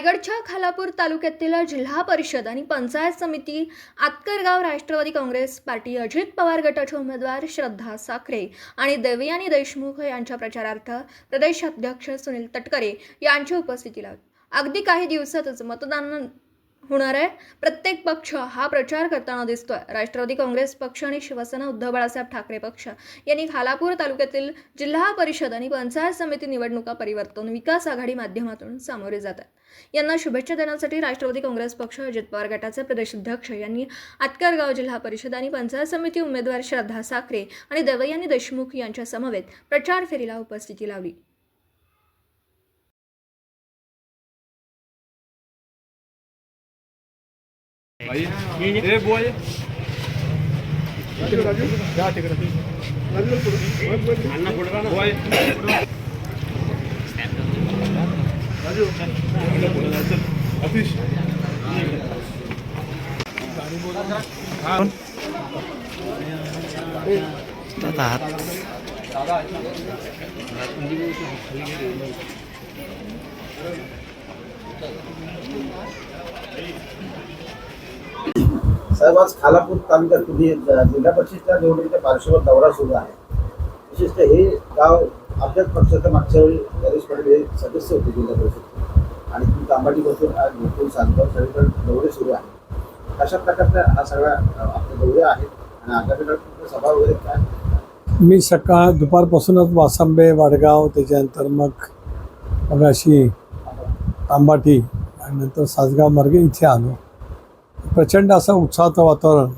रायगडच्या खालापूर तालुक्यातील जिल्हा परिषद आणि पंचायत समिती आतकरगाव राष्ट्रवादी काँग्रेस पार्टी अजित पवार गटाचे उमेदवार श्रद्धा साखरे आणि देवयानी देशमुख यांच्या प्रचारार्थ प्रदेशाध्यक्ष सुनील तटकरे यांच्या उपस्थितीला अगदी काही दिवसातच मतदान होणार आहे. प्रत्येक पक्ष हा प्रचार करताना दिसतोय. राष्ट्रवादी काँग्रेस पक्ष आणि शिवसेना उद्धव बाळासाहेब ठाकरे पक्ष यांनी खालापूर तालुक्यातील जिल्हा परिषद आणि पंचायत समिती निवडणुका परिवर्तन विकास आघाडी माध्यमातून सामोरे जातात यांना शुभेच्छा देण्यासाठी राष्ट्रवादी काँग्रेस पक्ष अजित पवार गटाचे प्रदेशाध्यक्ष यांनी आतकरगाव जिल्हा परिषद आणि पंचायत समिती उमेदवार श्रद्धा साखरे आणि देवयानी देशमुख यांच्या समवेत प्रचार फेरीला उपस्थिती लावली. দাদা হাত দাদা साहेब आज खालापूर तालुक्यात तुम्ही जिल्हा परिषदच्या निवडणुकीच्या पार्श्वभूमीवर दौरा सुरू आहे. विशेषतः हे गाव आपल्याच पक्षाच्या मागच्या वेळी नरेश पाटील हे सदस्य होते जिल्हा परिषद आणि तुम्ही तांबाटी बसून आज भरपूर सांगतो सगळीकडे दौरे सुरू आहे अशा प्रकारचे हा सगळा आपले दौरे आहेत आणि आगामी काळात सभा वगैरे काय? मी सकाळ दुपारपासूनच वासंबे वाडगाव त्याच्यानंतर मग मग अशी तांबाटी आणि नंतर सासगाव मार्गे इथे आलो. प्रचंड असं उत्साहाचं वातावरण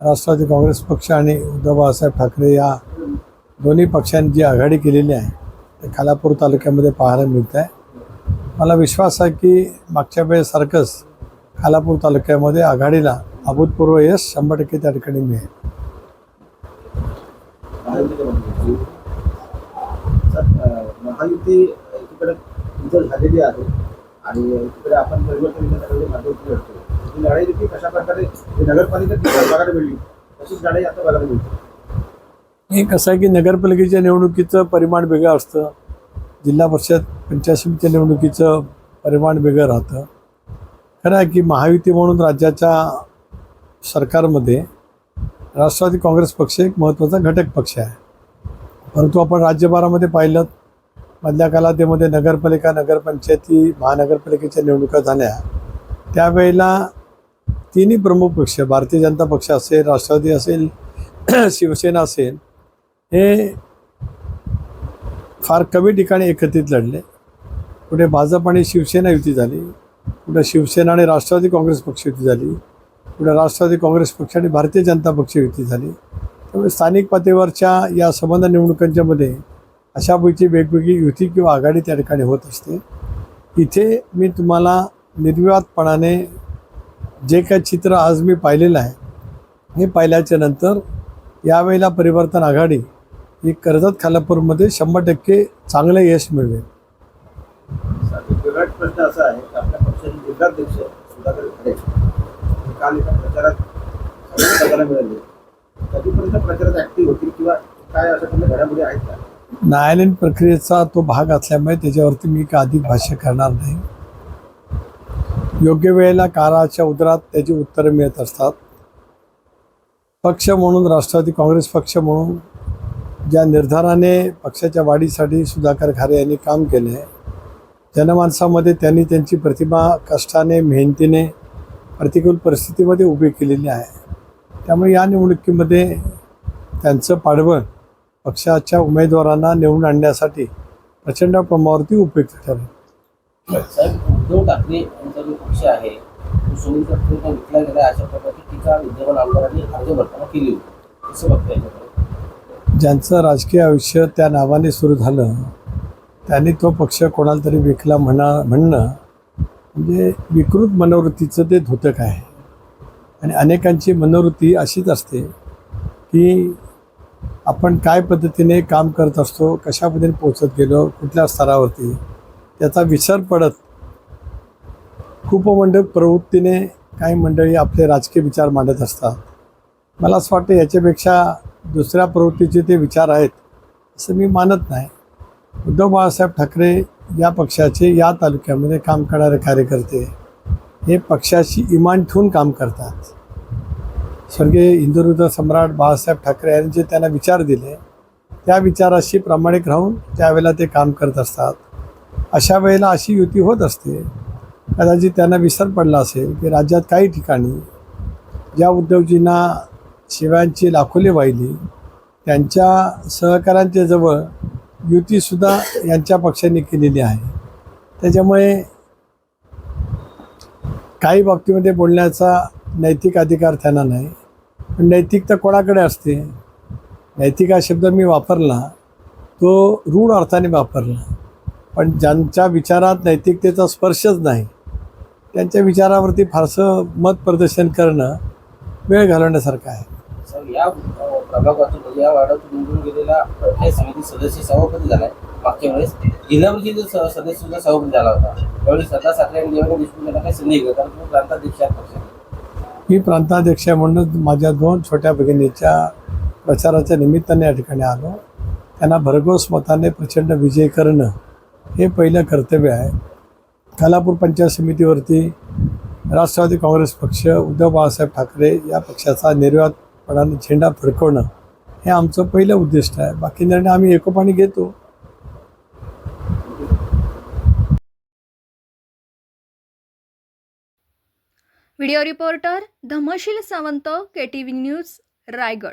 राष्ट्रवादी काँग्रेस पक्ष आणि उद्धव बाळासाहेब ठाकरे या दोन्ही पक्षांनी जी आघाडी केलेली आहे ते खालापूर तालुक्यामध्ये पाहायला मिळत आहे मला विश्वास आहे की मागच्या वेळेसारखंच खालापूर तालुक्यामध्ये आघाडीला अभूतपूर्व यश शंभर टक्के त्या ठिकाणी मिळेल. महायुती एकीकडे झालेली आहे आणि एकीकडे आपण परिवर्तन ही लढाई देखील कशा प्रकारे नगरपालिकेत बघायला मिळली तशीच लढाई आता बघायला मिळते. हे कसं आहे की नगरपालिकेच्या निवडणुकीचं परिमाण वेगळं असतं जिल्हा परिषद पंचायत समितीच्या निवडणुकीचं परिमाण वेगळं राहतं. खरं आहे की महायुती म्हणून राज्याच्या सरकारमध्ये राष्ट्रवादी काँग्रेस पक्ष एक महत्त्वाचा घटक पक्ष आहे. परंतु आपण राज्यभरामध्ये पाहिलं मधल्या कालावधीमध्ये नगरपालिका नगरपंचायती महानगरपालिकेच्या निवडणुका झाल्या. त्यावेळेला तिन्ही प्रमुख पक्ष भारतीय जनता पक्ष असेल राष्ट्रवादी असेल शिवसेना असेल हे फार कमी ठिकाणी एकत्रित लढले. कुठे भाजप आणि शिवसेना युती झाली. कुठे शिवसेना आणि राष्ट्रवादी काँग्रेस पक्ष युती झाली. कुठे राष्ट्रवादी काँग्रेस पक्ष आणि भारतीय जनता पक्ष युती झाली. त्यामुळे स्थानिक पातळीवरच्या या संबंध निवडणुकांच्यामध्ये अशापैकी वेगवेगळी युती किंवा आघाडी त्या ठिकाणी होत असते. इथे मी तुम्हाला निर्विवादपणाने जे काही चित्र आज मी पाहिलेलं आहे हे पाहिल्याच्या नंतर यावेळेला परिवर्तन आघाडी ही कर्जत खालापूरमध्ये शंभर टक्के चांगलं यश मिळवेल. विराट प्रश्न असा आहे की आपल्या पक्षाचे जिल्हाध्यक्ष सुधाकर खरे. काल एका प्रचारात बघायला मिळाले. कधीपर्यंत प्रचारात ऍक्टिव्ह होतील किंवा काय अशा घडामोडी आहेत का? न्यायालयीन प्रक्रियेचा तो भाग असल्यामुळे त्याच्यावरती मी काय अधिक भाष्य करणार नाही. योग्य वेळेला काराच्या उदरात त्याची उत्तरं मिळत असतात. पक्ष म्हणून राष्ट्रवादी काँग्रेस पक्ष म्हणून ज्या निर्धाराने पक्षाच्या वाढीसाठी सुधाकर खारे यांनी काम केले जनमानसामध्ये त्यांनी त्यांची प्रतिभा कष्टाने मेहनतीने प्रतिकूल परिस्थितीमध्ये उभी केलेली आहे. त्यामुळे या निवडणुकीमध्ये त्यांचं पाठबळ पक्षाच्या उमेदवारांना निवडून आणण्यासाठी प्रचंड प्रमाणावरती उपयुक्त ठरेल. उद्धव ठाकरे जो पक्ष आहे तो सुनील तटकरेंना विकला गेला अशा प्रकारची टीका विद्यमान आमदारांनी अर्ज भरताना केली होती. असं बघता याच्याकडे? ज्यांचं राजकीय आयुष्य त्या नावाने सुरू झालं त्यांनी तो पक्ष कोणाला तरी विकला म्हणा म्हणणं म्हणजे विकृत मनोवृत्तीचं ते धोतक आहे. आणि अनेकांची मनोवृत्ती अशीच असते की आपण काय पद्धतीने काम करत असतो कशा पद्धतीने पोचत गेलो कुठल्या स्तरावरती त्याचा विसर पडत खूपमंडळ प्रवृत्तीने काही मंडळी आपले राजकीय विचार मांडत असतात. मला असं वाटतं याच्यापेक्षा दुसऱ्या प्रवृत्तीचे ते विचार आहेत असं मी मानत नाही. उद्धव बाळासाहेब ठाकरे या पक्षाचे या तालुक्यामध्ये काम करणारे कार्यकर्ते हे पक्षाशी इमान ठेवून काम करतात. स्वर्गीय हिंदुहृदय सम्राट बाळासाहेब ठाकरे यांनी जे त्यांना विचार दिले त्या विचाराशी प्रामाणिक राहून त्यावेळेला ते काम करत असतात अशा वेळेला अशी युती होत असते कदाचित त्यांना विसर पडला असेल की राज्यात काही ठिकाणी ज्या उद्योगजींना शिव्यांची लाखोली वाहिली त्यांच्या सहकाऱ्यांच्या जवळ युतीसुद्धा यांच्या पक्षाने केलेली आहे. त्याच्यामुळे काही बाबतीमध्ये बोलण्याचा नैतिक अधिकार त्यांना नाही. पण नैतिकता कोणाकडे असते? नैतिक हा शब्द मी वापरला तो रूढ अर्थाने वापरला. पण ज्यांच्या विचारात नैतिकतेचा स्पर्शच नाही त्यांच्या विचारावरती फारसं मत प्रदर्शन करणं वेळ घालवण्यासारखं आहे. सर या प्रभागातून म्हणजे या वार्डातून निवडून गेलेला पंचायत समिती सदस्य सभापती झालाय. मागच्या वेळेस जिल्हा परिषदेचा स- सदस्य सुद्धा सभापती झाला होता. त्यावेळी सदा साखरे आणि देवानी देशमुख यांना काही संधी घेतला? कारण तुम्ही प्रांताध्यक्ष आहात पक्षाचे. मी प्रांताध्यक्ष म्हणून माझ्या दोन छोट्या भगिनीच्या प्रचाराच्या निमित्ताने या ठिकाणी आलो. त्यांना भरघोस मताने प्रचंड विजय करणं हे पहिलं कर्तव्य आहे. खालापूर पंचायत समितीवरती राष्ट्रवादी काँग्रेस पक्ष उद्धव बाळासाहेब ठाकरे या पक्षाचा निर्वातपणाने झेंडा फडकवणं हे आमचं पहिलं उद्दिष्ट आहे. बाकी निर्णय आम्ही एकोपाणी घेतो. Video reporter Dhamshil Sawant K T V news Raigad.